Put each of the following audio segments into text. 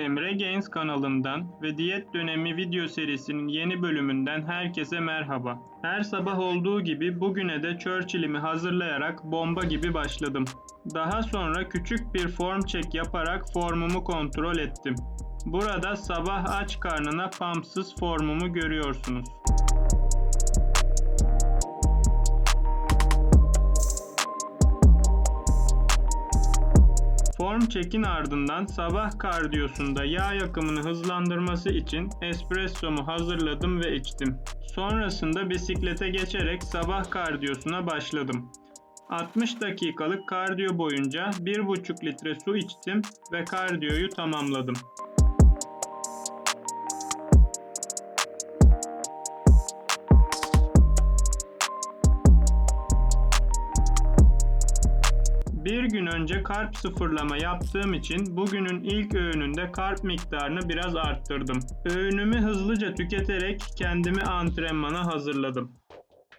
Emre Gains kanalından ve diyet dönemi video serisinin yeni bölümünden herkese merhaba. Her sabah olduğu gibi bugüne de Churchill'imi hazırlayarak bomba gibi başladım. Daha sonra küçük bir form check yaparak formumu kontrol ettim. Burada sabah aç karnına pumpsız formumu görüyorsunuz. Form check'in ardından sabah kardiyosunda yağ yakımını hızlandırması için espressomu hazırladım ve içtim. Sonrasında bisiklete geçerek sabah kardiyosuna başladım. 60 dakikalık kardiyo boyunca 1,5 litre su içtim ve kardiyoyu tamamladım. Bir gün önce karp sıfırlama yaptığım için bugünün ilk öğününde karp miktarını biraz arttırdım. Öğünümü hızlıca tüketerek kendimi antrenmana hazırladım.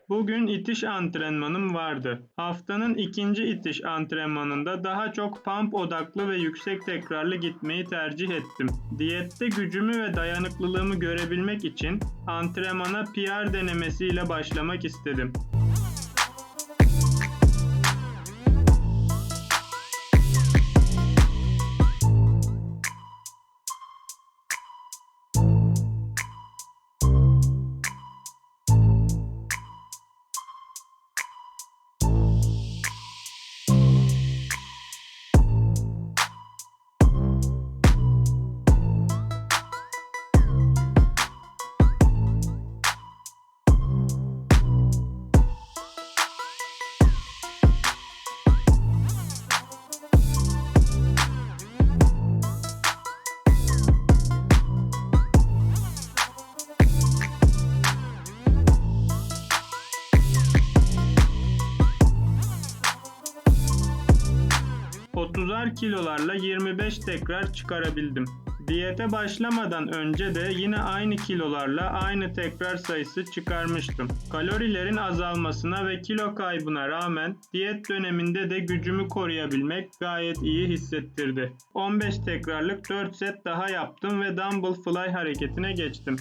Bugün itiş antrenmanım vardı. Haftanın ikinci itiş antrenmanında daha çok pump odaklı ve yüksek tekrarlı gitmeyi tercih ettim. Diyette gücümü ve dayanıklılığımı görebilmek için antrenmana PR denemesiyle başlamak istedim. Kilolarla 25 tekrar çıkarabildim. Diyete başlamadan önce de yine aynı kilolarla aynı tekrar sayısı çıkarmıştım. Kalorilerin azalmasına ve kilo kaybına rağmen diyet döneminde de gücümü koruyabilmek gayet iyi hissettirdi. 15 tekrarlık 4 set daha yaptım ve dumbbell fly hareketine geçtim.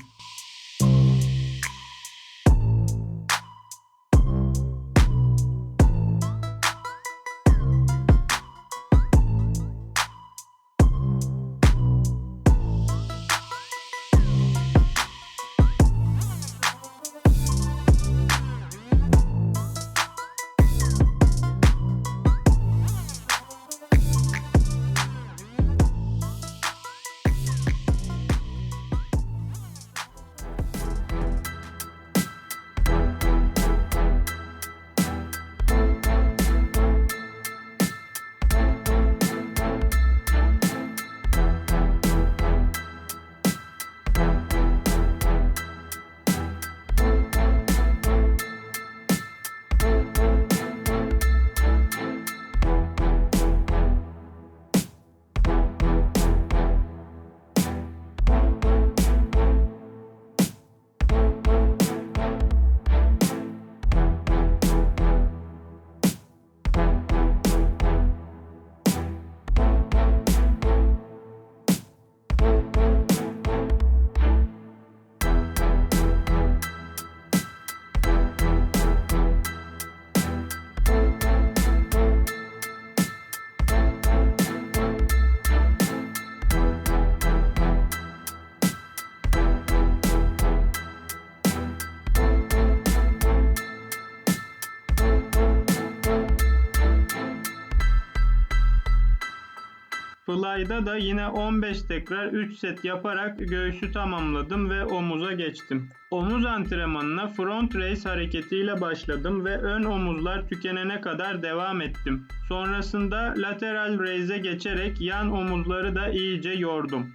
Fly'da da yine 15 tekrar 3 set yaparak göğsü tamamladım ve omuza geçtim. Omuz antrenmanına front raise hareketiyle başladım ve ön omuzlar tükenene kadar devam ettim. Sonrasında lateral raise'e geçerek yan omuzları da iyice yordum.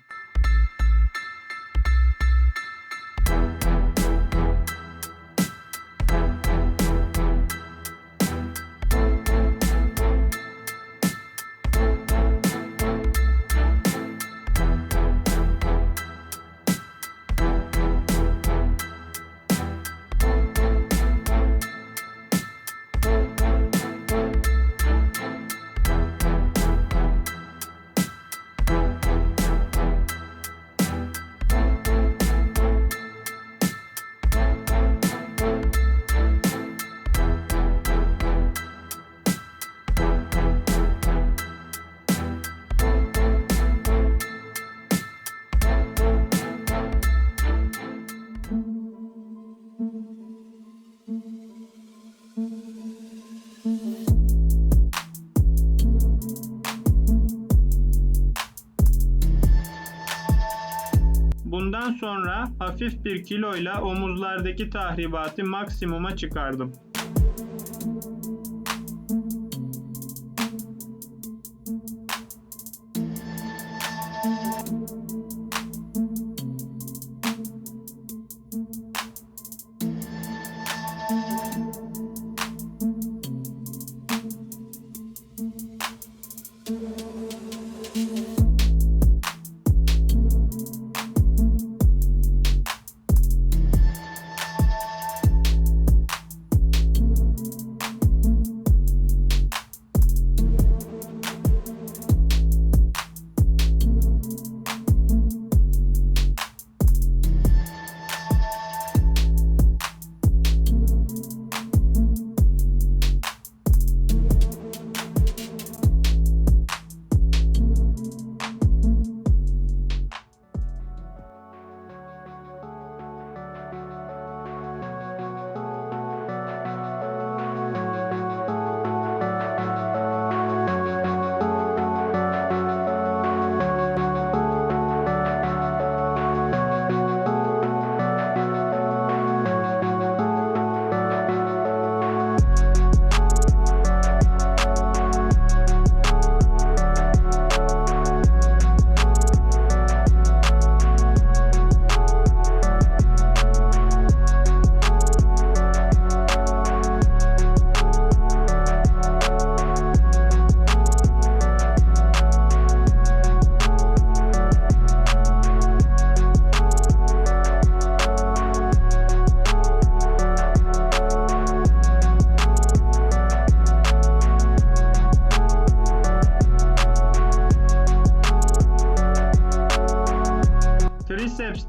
Sonra hafif bir kiloyla omuzlardaki tahribatı maksimuma çıkardım.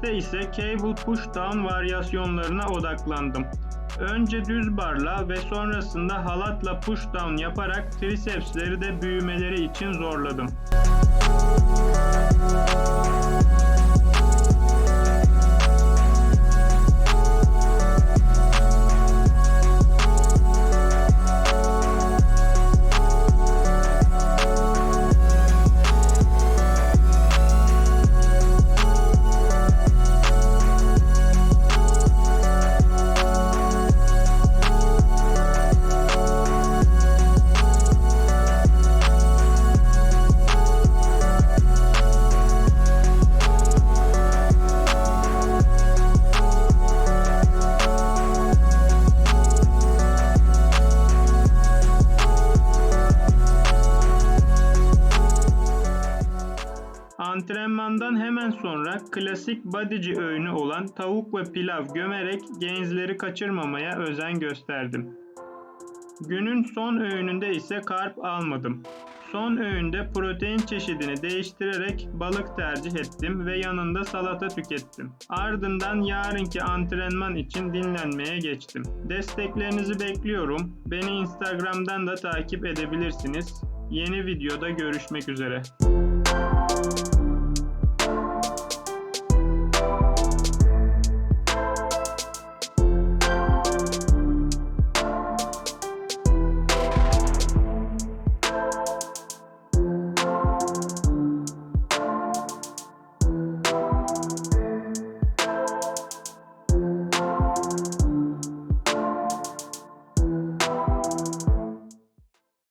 Triceps'te ise cable push down varyasyonlarına odaklandım. Önce düz barla ve sonrasında halatla push down yaparak tricepsleri de büyümeleri için zorladım. Klasik bodyci öğünü olan tavuk ve pilav gömerek genzleri kaçırmamaya özen gösterdim. Günün son öğününde ise karp almadım. Son öğünde protein çeşidini değiştirerek balık tercih ettim ve yanında salata tükettim. Ardından yarınki antrenman için dinlenmeye geçtim. Desteklerinizi bekliyorum. Beni Instagram'dan da takip edebilirsiniz. Yeni videoda görüşmek üzere.